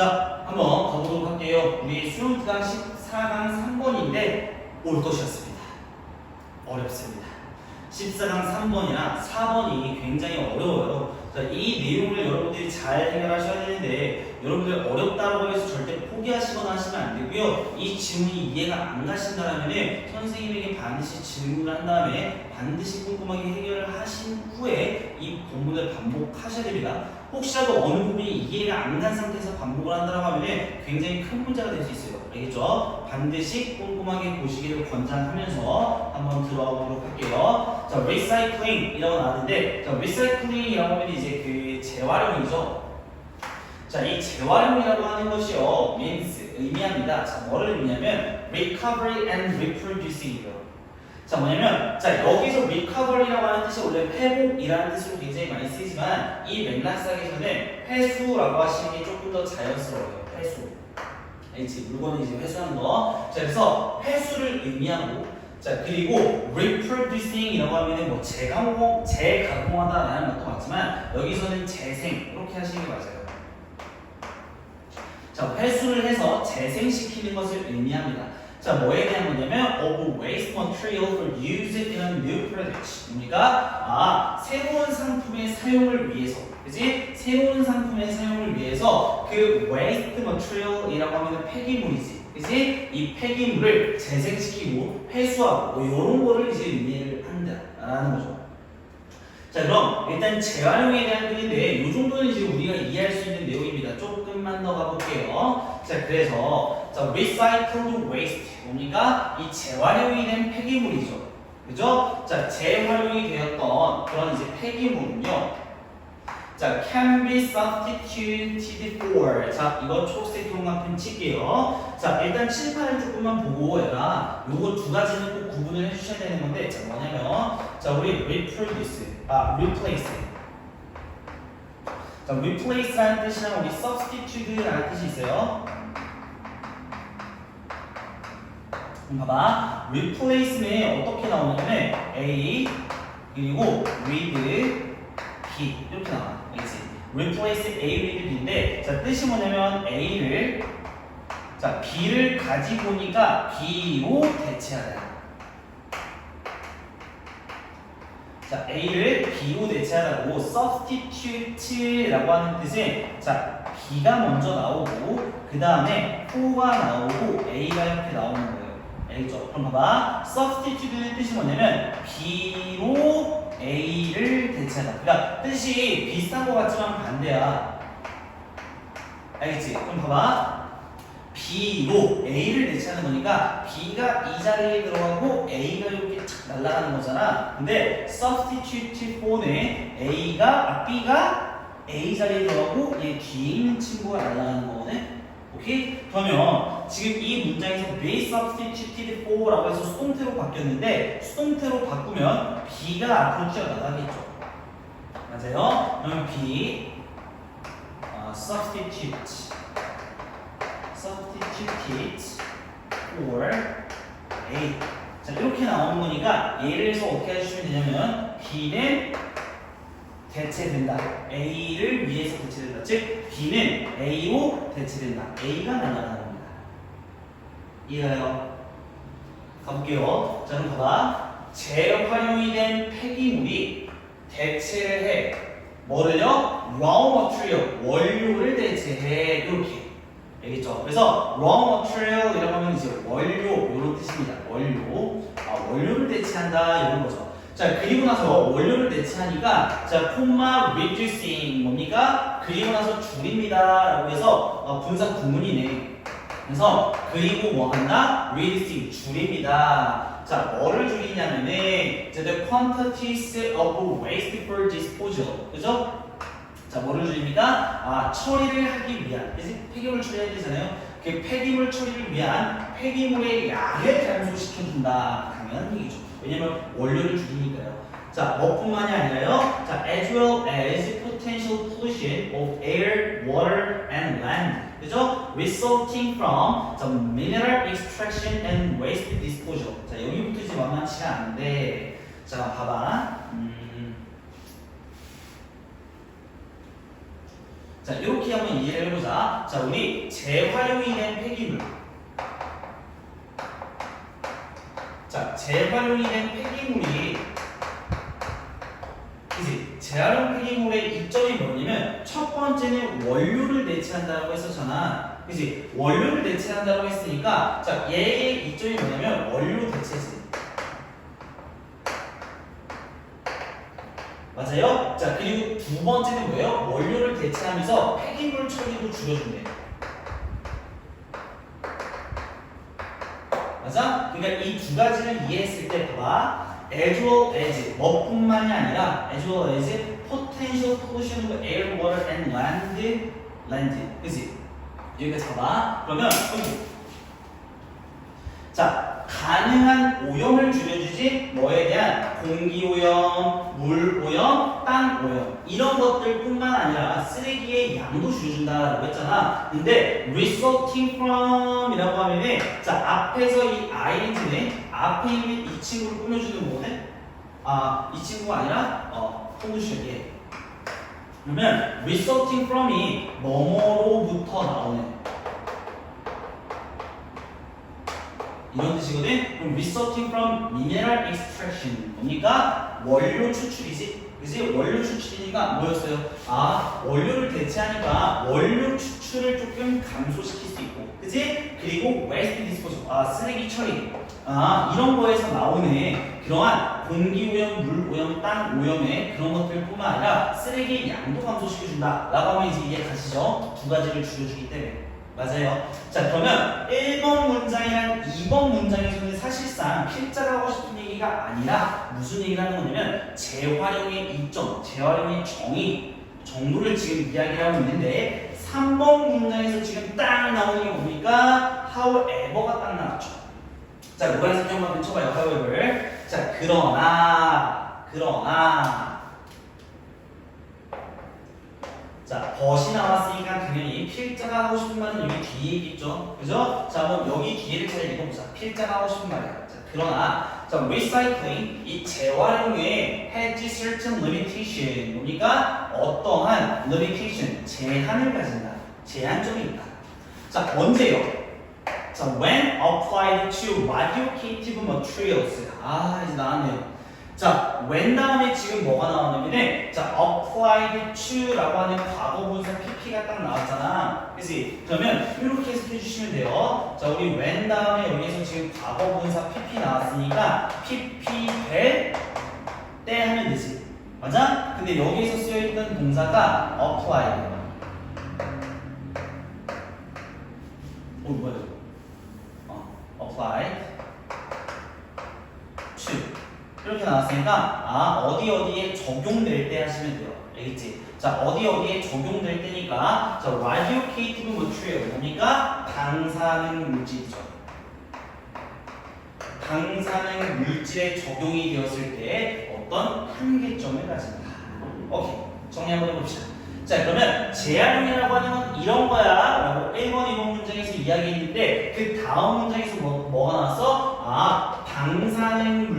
자, 한번 가보도록 할게요. 우리 수능가 14강 3번인데 올 것이었습니다. 어렵습니다. 14강 3번이나 4번이 굉장히 어려워요. 자, 이 내용을 여러분들이 잘 해결하셔야 되는데 여러분들 어렵다고 해서 절대 포기하시거나 하시면 안 되고요. 이 질문이 이해가 안 가신다면 선생님에게 반드시 질문을 한 다음에 반드시 꼼꼼하게 해결을 하신 후에 이 본문을 반복하셔야 됩니다. 혹시라도 어느 부분이 이해가 안 간 상태에서 반복을 한다고 하면 굉장히 큰 문제가 될 수 있어요. 알겠죠? 반드시 꼼꼼하게 보시기를 권장하면서 자, 리사이클링이라고 나왔는데, 자, 리사이클링이라고 하면 이제 그 재활용이죠. 자, 이 재활용이라고 하는 것이요, means, 의미합니다. 자, 뭐를 의미하면 recovery and reproducing이요. 자, 뭐냐면, 자, 여기서 recovery라고 하는 뜻이 원래 회복이라는 뜻으로 굉장히 많이 쓰이지만, 이 맥락상에서는 회수라고 하시는 게 조금 더 자연스러워요. 회수. 알지? 물건을 이제 회수하는 거. 자, 그래서 회수를 의미하고, 자, 그리고 reproducing이라고 하면은 뭐 재가공, 재가공하다라는 것도 맞지만, 여기서는 재생, 이렇게 하시는 게 맞아요. 자, 회수를 해서 재생시키는 것을 의미합니다. 자, 뭐에 대한 거냐면 of waste material for use in a new product. 뭡니까? 아, 새로운 상품의 사용을 위해서. 그지? 새로운 상품의 사용을 위해서 그 waste material이라고 하면 폐기물이지. 그지? 이 폐기물을 재생시키고 회수하고 뭐 이런 거를 이제 의미를 한다라는 거죠. 자 그럼 일단 재활용에 대한 뜻인데 이 정도는 이제 우리가 이해할 수 있는 내용입니다. 조금만 더 가볼게요. 자 그래서 자 recycled waste 뭡니까? 이 재활용이 된 폐기물이죠. 그죠? 자 재활용이 되었던 그런 이제 폐기물은요. 자 can be substituted for 자 이거 초록색 동그란 칠게요. 자 일단 칠판을 조금만 보고 얘가 요거 두 가지는 꼭 구분을 해주셔야 되는 건데 자 뭐냐면 자 우리 reproduce 아 replace 자 replace라는 뜻이랑 우리 substitute라는 뜻이 있어요. 봐봐 replace는 어떻게 나오냐면 A 그리고 with B? Replace A with B인데 자 뜻이 뭐냐면 A를 자 B를 가지고 오니까 B로 대체하다 자 A를 B로 대체하라고 substitute라고 하는 뜻은 자 B가 먼저 나오고 그 다음에 for가 나오고 A가 이렇게 나오는 거예요. 알겠죠? 그럼 봐봐. substitute의 뜻이 뭐냐면 B로 A를 대체하다 그러니까 뜻이 비슷한 것 같지만 반대야 알겠지? 그럼 봐봐 B로 A를 대체하는 거니까 B가 이 자리에 들어가고 A가 이렇게 착 날아가는 거잖아. 근데 substitute for는 A가 아, B가 A 자리에 들어가고 얘 뒤에 있는 친구가 날아가는 거거든. 오케이? 그러면 지금 이 문장에서 be substituted for라고 해서 수동태로 바뀌었는데 수동태로 바꾸면 B가 앞으로 튀어나가겠죠. 맞아요? 그러면 B 어, substitute substitute for A. 자, 이렇게 나오는 거니까 얘를 해서 어떻게 해주시면 되냐면 B는 대체된다. A를 위해서 대체된다. 즉, B는 A로 대체된다. A가 날아가는 겁니다. 이해가요? 가볼게요. 자, 그럼 봐봐. 재활용이 된 폐기물이 대체를 해. 뭐를요? raw material, 원료를 대체해. 이렇게. 알겠죠? 그래서 raw material이라고 하면 이제 원료 이런 뜻입니다. 원료. 아, 원료를 대체한다 이런 거죠. 자 그리고 나서 원료를 대체하니까 자 콤마 reducing 뭡니까? 그리고 나서 줄입니다 라고 해서 어, 분사 구문이네. 그래서 그리고 뭐 한다? reducing 줄입니다. 자 뭐를 줄이냐면은 이제 the quantities of waste for disposal 그죠? 자, 뭐를 줄입니까? 아, 처리를 하기 위한. 그지? 폐기물 처리해야 되잖아요. 그 폐기물 처리를 위한 폐기물의 양을 감소시켜준다. 당연한 얘기죠. 왜냐면 원료를 줄이니까요. 자, 뭐뿐만이 아니라요. 자, as well as potential pollution of air, water, and land. 그죠? resulting from the mineral extraction and waste disposal. 자, 여기부터 이제 만만치가 않은데. 자, 봐봐. 음. 자, 이렇게 한번 이해를 해보자. 자, 우리 재활용이 된 폐기물. 자, 재활용이 된 폐기물이 그지? 재활용 폐기물의 이점이 뭐냐면 첫 번째는 원료를 대체한다고 했었잖아. 그지? 원료를 대체한다고 했으니까 자, 얘의 이점이 뭐냐면 원료 대체지. 맞아요? 자, 그리고 두 번째는 뭐예요? 원료를 대체하면서 폐기물 처리도 줄여준대. 맞아? 그러니까 이 두 가지를 이해했을 때 봐봐. as well as 뭐뿐만이 아니라 as well as potential pollution of air, water and land land 그지? 여기까지 봐봐. 그러면 여기 자 가능한 오염을 줄여주지 뭐에 대한 공기 오염, 물 오염, 땅 오염 이런 것들뿐만 아니라 쓰레기의 양도 줄여준다라고 했잖아. 근데 resulting from이라고 하면은 자 앞에서 이 ing는 앞에 있는 이 친구를 꾸며주는 뭐네? 아이 친구가 아니라 어 pollution이 그러면 resulting from이 뭐뭐로부터 나오는 이런 뜻이거든. 그럼 resulting from mineral extraction 뭡니까? 원료 추출이지. 그지? 원료 추출이니까 뭐였어요? 아 원료를 대체하니까 원료 추출을 조금 감소시킬 수 있고, 그지? 그리고 waste disposal, 아 쓰레기 처리, 아 이런 거에서 나오는 그러한 공기 오염, 물 오염, 땅 오염의 그런 것들뿐만 아니라 쓰레기 양도 감소시켜준다 라고 하면 이제 이해 가시죠? 두 가지를 줄여주기 때문에. 맞아요. 자, 그러면 1번 문장이랑 2번 문장에서는 사실상 필자가 하고 싶은 얘기가 아니라 무슨 얘기를 하는 거냐면 재활용의 이점, 재활용의 정의 정도를 지금 이야기를 하고 있는데 3번 문장에서 지금 딱 나오는 게 뭡니까? however가 딱 나왔죠. 자, 형만 좀 쳐봐요. however. 자, 그러나, 그러나. 자, 벗이 나왔으니까 당연히 필자가 하고 싶은 말은 여기 뒤에 있겠죠? 그죠? 자, 그럼 여기 뒤에를 잘 읽어보자. 필자가 하고 싶은 말이야. 자, 그러나, 자, recycling, 이 재활용에 has certain limitation. 뭡니까? 어떠한 limitation, 제한을 가진다. 제한점이 있다. 자, 언제요? 자, when applied to radioactive materials. 아, 이제 나왔네요. 자, when 다음에 지금 뭐가 나왔냐면은 자, applied to라고 하는 과거 분사 pp가 딱 나왔잖아. 그치? 그러면 이렇게 해석해 주시면 돼요. 자, 우리 when 다음에 여기서 지금 과거 분사 pp 나왔으니까 pp 될 때 하면 되지. 맞아? 근데 여기에서 쓰여 있던 동사가 applied. 어, 뭐야 이거? 어, applied to 나왔으니까 아 어디 어디에 적용될 때 하시면 돼요. 알겠지? 자 어디 어디에 적용될 때니까 자 radioactive material 뭡니까? 방사능 물질이죠. 방사능 물질에 적용이 되었을 때 어떤 한계점을 가진다. 오케이 정리 한번 해봅시다. 자 그러면 재활용이라고 하는 건 이런 거야 라고 1번, 2번 문장에서 이야기했는데 그 다음 문장에서 뭐, 뭐가 나왔어? 아 방사능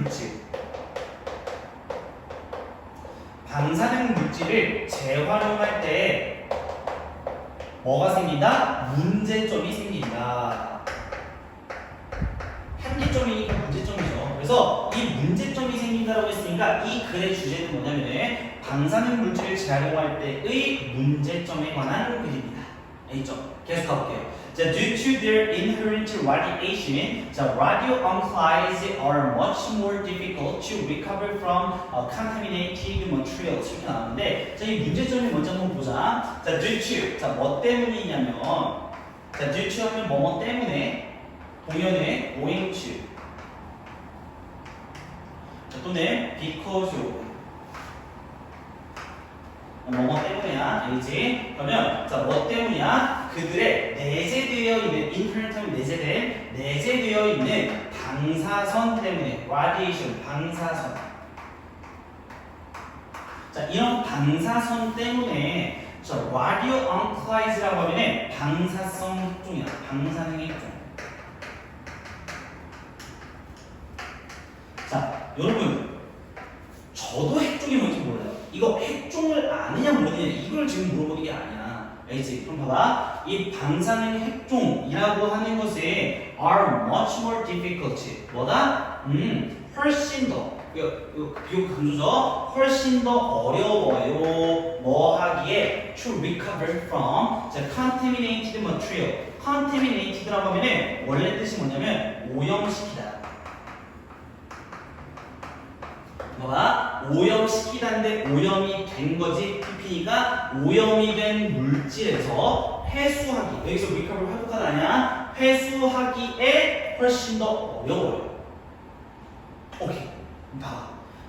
방사능 물질을 재활용할 때 뭐가 생긴다? 문제점이 생긴다. 한계점이니까 문제점이죠. 그래서 이 문제점이 생긴다고 했으니까 이 글의 주제는 뭐냐면 방사능 물질을 재활용할 때의 문제점에 관한 글입니다. 알겠죠? 계속 가볼게요. 자, due to their inherent radiation, the radionuclides are much more difficult to recover from uh, contaminated materials. 이렇게 나왔는데, 자, 이 문제점이 뭔지 한번 보자. 자, due to, 자, 뭐 때문이냐면, 자, due to 하면 뭐뭐 때문에, 동연의 owing to, 자, 또는 because of, 뭐뭐 때문이야, 알지? 그러면 자, 뭐 때문이야? 그들의 내재되어 있는 인터넷하면 내재된 내재되어 있는 방사선 때문에 radiation 방사선. 자, 이런 방사선 때문에 저 radionuclide라고 하면은 방사성 핵종이야. 방사능 핵종. 자, 여러분 저도 핵종이 뭔지 몰라요. 이거 핵종을 아느냐 모르느냐 이걸 지금 물어보는 게 아니야. 알지? 그럼 봐봐. 이 방사능 핵종이라고 하는 것에 are much more difficult. 뭐다? 음, 훨씬 더. 이거, 비교 강조죠? 훨씬 더 어려워요. 뭐 하기에 to recover from the contaminated material. contaminated라고 하면은 원래 뜻이 뭐냐면 오염시키다. 봐봐 오염시키다인데 오염이 된 거지 PP가 오염이 된 물질에서 회수하기. 여기서 리커버 회복하다 아니야. 회수하기에 훨씬 더 어려워요. 오케이. 봐봐.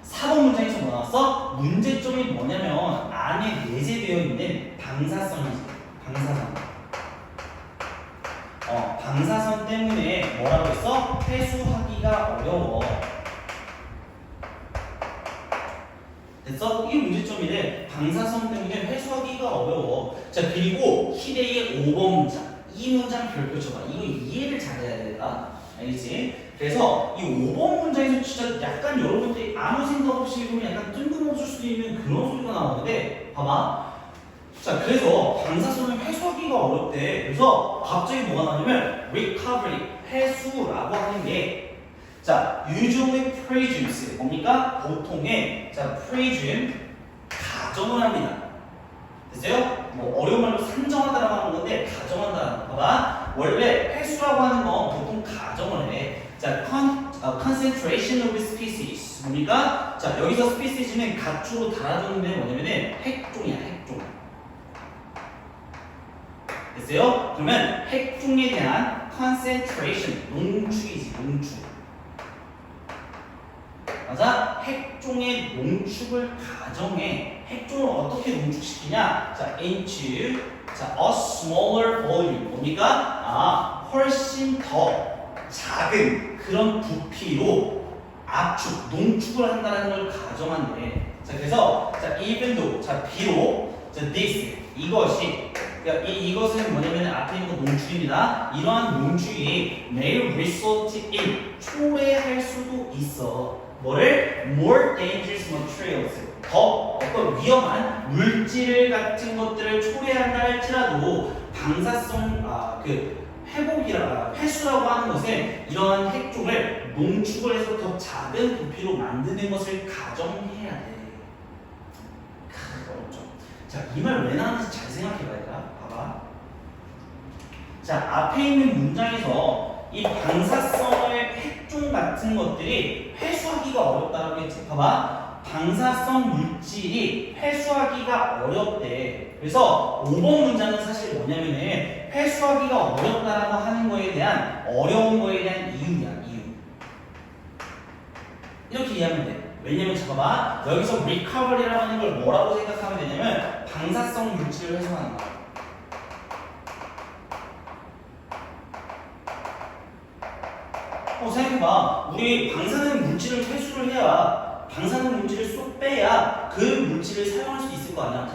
4번 문장에서 뭐 나왔어? 문제점이 뭐냐면 안에 내재되어 있는 방사선이지 방사선. 어 방사선 때문에 뭐라고 했어? 회수하기가 어려워 됐어? 이게 문제점이래. 방사선 때문에 회수하기가 어려워. 자, 그리고 희대의 5번 문장. 이 문장 별표 쳐봐. 이거 이해를 잘해야 된다. 알겠지? 그래서 이 5번 문장에서 진짜 약간 여러분들이 아무 생각 없이 읽으면 약간 뜬금없을 수도 있는 그런 소리가 나오는데, 봐봐. 자, 그래서 방사선을 회수하기가 어렵대. 그래서 갑자기 뭐가 나냐면, recovery, 회수라고 하는 게 자, usually presumes 뭡니까? 보통의 자 presume 가정을 합니다. 됐어요? 뭐 어려운 말로 산정하다라고 하는 건데 가정한다. 봐봐. 원래 회수라고 하는 건 보통 가정을 해. 자, con, 어, concentration of species 뭡니까? 자, 여기서 species는 가축으로 달아주는데 뭐냐면은 핵종이야, 핵종. 됐어요? 그러면 핵종에 대한 concentration 농축이지, 농축. 맞아? 핵종의 농축을 가정해. 핵종을 어떻게 농축시키냐? 자, into 자, a smaller volume. 뭡니까? 아, 훨씬 더 작은 그런 부피로 압축, 농축을 한다는 걸 가정한대. 자, 그래서 자, even though 자, 비록 자, this 이것이 그러니까 이, 이것은 뭐냐면 앞에 있는 거 농축입니다. 이러한 농축이 may result in 초래할 수도 있어. 뭐를 more dangerous materials 더 어떤 위험한 물질 같은 것들을 초래한다 할지라도 방사성 아 그 회복이라 회수라고 하는 것은 이러한 핵종을 농축을 해서 더 작은 부피로 만드는 것을 가정해야 돼. 크, 어렵죠. 자, 이 말 왜 나왔는지 잘 생각해봐야 봐봐. 자, 앞에 있는 문장에서 이 방사성의 핵종 같은 것들이 회수하기가 어렵다고 했지. 봐봐. 방사성 물질이 회수하기가 어렵대. 그래서 5번 문장은 사실 뭐냐면은 회수하기가 어렵다라고 하는 거에 대한 어려운 거에 대한 이유야, 이유. 이렇게 이해하면 돼. 왜냐면 잠깐만 여기서 recovery라고 하는 걸 뭐라고 생각하면 되냐면 방사성 물질을 회수하는 거야. 어, 생각해봐. 우리 방사능 물질을 회수를 해야 방사능 물질을 쏙 빼야 그 물질을 사용할 수 있을 거 아니야.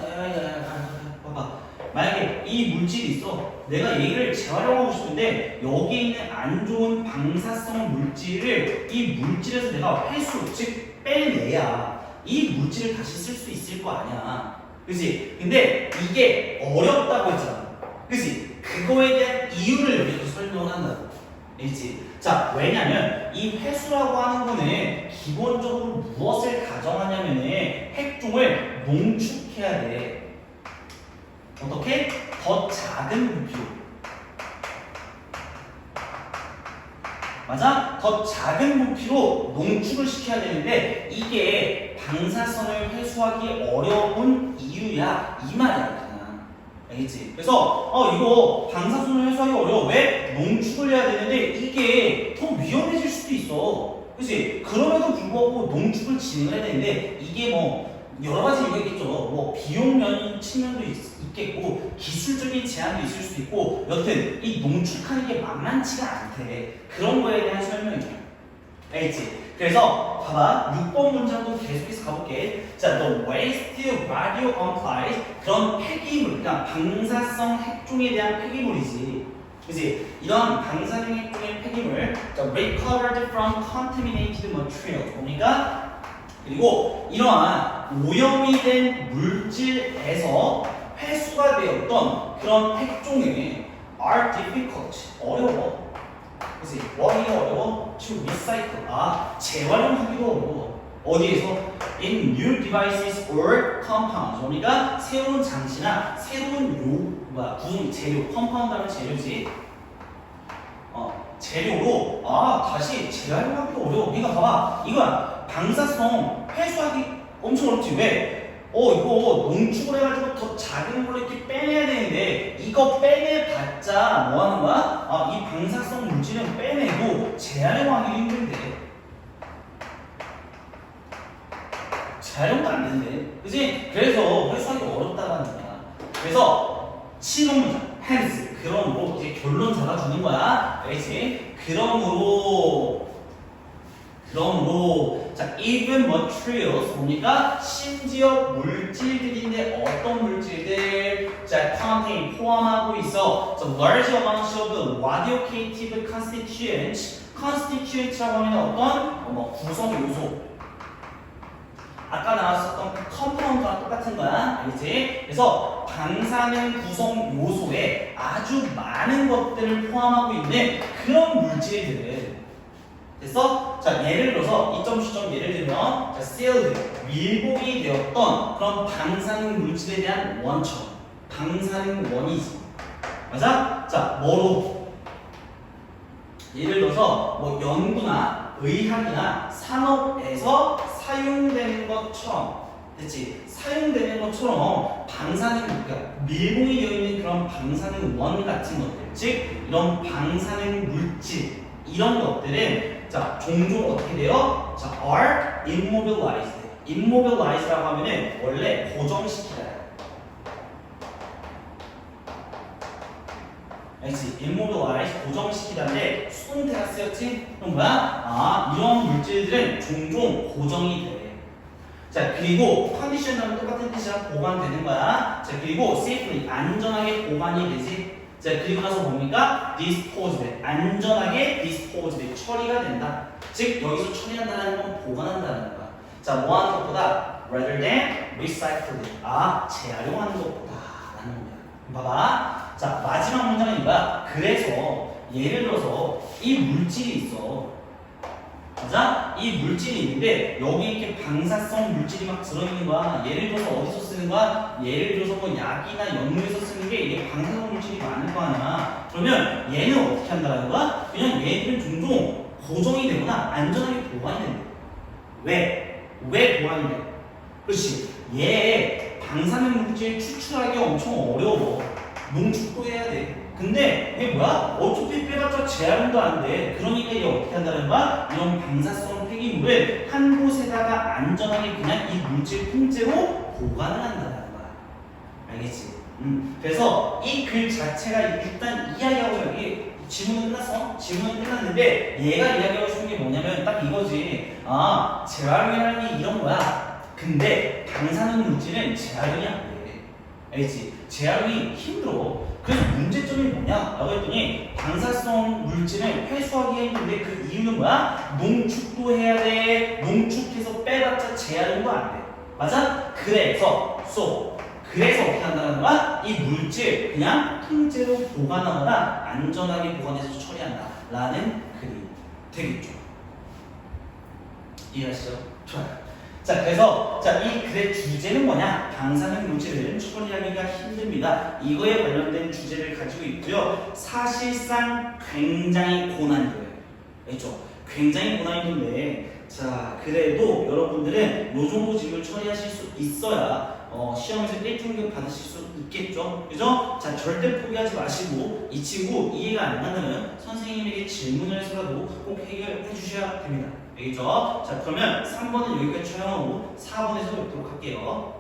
봐봐. 만약에 이 물질이 있어. 내가 얘를 재활용하고 싶은데 여기에 있는 안 좋은 방사성 물질을 이 물질에서 내가 회수, 즉 빼내야 이 물질을 다시 쓸 수 있을 거 아니야. 그지? 근데 이게 어렵다고 했잖아. 그지? 그거에 대한 이유를 여기서 설명을 한다고. 알지? 자, 왜냐면 이 회수라고 하는 거는 기본적으로 무엇을 가정하냐면은 핵종을 농축해야 돼. 어떻게? 더 작은 부피로. 맞아? 더 작은 부피로 농축을 시켜야 되는데 이게 방사선을 회수하기 어려운 이유야 이 말이야 알겠지? 그래서 어 이거 방사선을 회수하기 어려워 왜? 농축을 해야 되는데 이게 더 위험해질 수도 있어 그치? 그럼에도 불구하고 농축을 진행해야 되는데 이게 뭐 여러 가지 이유가 있겠죠 뭐 비용 면 측면도 있, 있겠고 기술적인 제한도 있을 수도 있고 여튼 이 농축하는 게 만만치가 않대 그런 거에 대한 설명이죠 알겠지? 그래서 봐봐 6번 문장도 계속해서 가볼게 자, the waste radio applies 그런 폐기물 그러니까 방사성 핵종에 대한 폐기물이지 그지 이런 방사능 핵종의 폐기물 자, recovered from contaminated material 뭡니까? 그리고 이러한 오염이 된 물질에서 회수가 되었던 그런 핵종이 are difficult 어려워. 그래서 뭐하기 어려워? to recycle 아 재활용하기도 어려워. 어디에서 in new devices or compounds 그러니까 새로운 장치나 새로운 요 뭐야 구성 재료 컴파운드 하면 재료지. 어 재료로 아 다시 재활용하기도 어려워. 그러니까 봐봐 이거야 방사성 회수하기 엄청 어렵지 왜? 어 이거 농축을 해가지고 더 작은 걸로 이렇게 빼내야 되는데 이거 빼내봤자 뭐 하는 거야? 아 이 방사성 물질은 빼내고 재활용하기 힘든데 재활용도 안 되는데 그지? 그래서 회수하기 어렵다고 하는 거야 그래서 실험 문장 hence 그러므로 이제 결론 잡아주는 거야 알겠지? 그러므로 그러므로 자 even materials 뭡니까? 심지어 물질들인데 어떤 물질들? 자 contain 포함하고 있어. so large amounts of radioactive constituents. constituents라고 하면 어떤? 어, 뭐 구성 요소. 아까 나왔었던 그 컴파운드랑 똑같은 거야. 알겠지? 그래서 방사능 구성 요소에 아주 많은 것들을 포함하고 있는 그런 물질들을 됐어? 자 예를 들어서 이점 시점 예를 들면 자 sealed 밀봉이 되었던 그런 방사능 물질에 대한 원천 방사능 원이지 맞아? 자 뭐로 예를 들어서 뭐 연구나 의학이나 산업에서 사용되는 것처럼 됐지? 사용되는 것처럼 방사능 그러니까 밀봉이 되어 있는 그런 방사능 원 같은 것들 즉 이런 방사능 물질 이런 것들은 자 종종 어떻게 돼요? 자 are immobilized immobilize라고 하면은 원래 고정시키다 알지? immobilize 고정시키다인데 수동태가 쓰였지? 그럼 뭐야? 아 이런 물질들은 종종 고정이 돼. 자 그리고 컨디션하고 똑같은 뜻이야 보관되는 거야. 자 그리고 safely 안전하게 보관이 되지. 자 그리고 나서 뭡니까? disposed 안전하게 disposed 처리가 된다. 즉 여기서 처리한다는 건 보관한다는 거야. 자 뭐 하는 것보다 rather than recycled 아 재활용하는 것보다 라는 거야. 봐봐. 자 마지막 문장은 이거야. 그래서 예를 들어서 이 물질이 있어. 맞아? 이 물질이 있는데 여기 이렇게 방사성 물질이 막 들어있는 거야. 예를 들어서 어디서 쓰는 거야? 예를 들어서 뭐 약이나 연료에서 쓰는 게 이게 방사성 물질이 많을 거 아니야. 그러면 얘는 어떻게 한다는 거야? 그냥 얘들은 종종 고정이 되거나 안전하게 보관이 된다. 왜? 왜 보관이 돼? 그렇지. 얘 방사능 물질 추출하기 엄청 어려워. 농축도 해야 돼. 근데 이게 뭐야? 어차피 빼봤자 재활용도 안 돼. 그러니까 이게 어떻게 한다는 거야? 이런 방사성 폐기물을 한 곳에다가 안전하게 그냥 이 물질 통째로 보관을 한다는 거야. 알겠지? 음. 그래서 이 글 자체가 일단 이야기하고 여기 지문은 끝났어. 지문은 끝났는데 얘가 이야기하고 싶은 게 뭐냐면 딱 이거지. 아 재활용이라는 게 이런 거야. 근데 방사능 물질은 재활용이 안 돼. 알겠지? 재활용이 힘들어. 그래서 문제점이 뭐냐? 라고 했더니 방사성 물질을 회수하기 힘든데 그 이유는 뭐야? 농축도 해야 돼. 농축해서 빼봤자 재활용도 안 돼. 맞아? 그래서 so 그래서 어떻게 한다는 거야? 이 물질 그냥 통째로 보관하거나 안전하게 보관해서 처리한다. 라는 글이 되겠죠. 이해하시죠? 좋아요. 자, 그래서 자, 이 글의 주제는 뭐냐? 방사능 물질을 처리하기가 힘듭니다. 이거에 관련된 주제를 가지고 있고요. 사실상 굉장히 고난이도예요. 알죠? 굉장히 고난이도인데 자, 그래도 여러분들은 요 정도 질문 처리하실 수 있어야 어, 시험에서 1등급 받으실 수 있겠죠? 그죠? 자, 절대 포기하지 마시고 이 친구 이해가 안 간다면 선생님에게 질문을 해서라도 꼭 해결해 주셔야 됩니다. 알겠죠? 자, 그러면 3번은 여기까지 촬영하고 4번에서 뵙도록 할게요.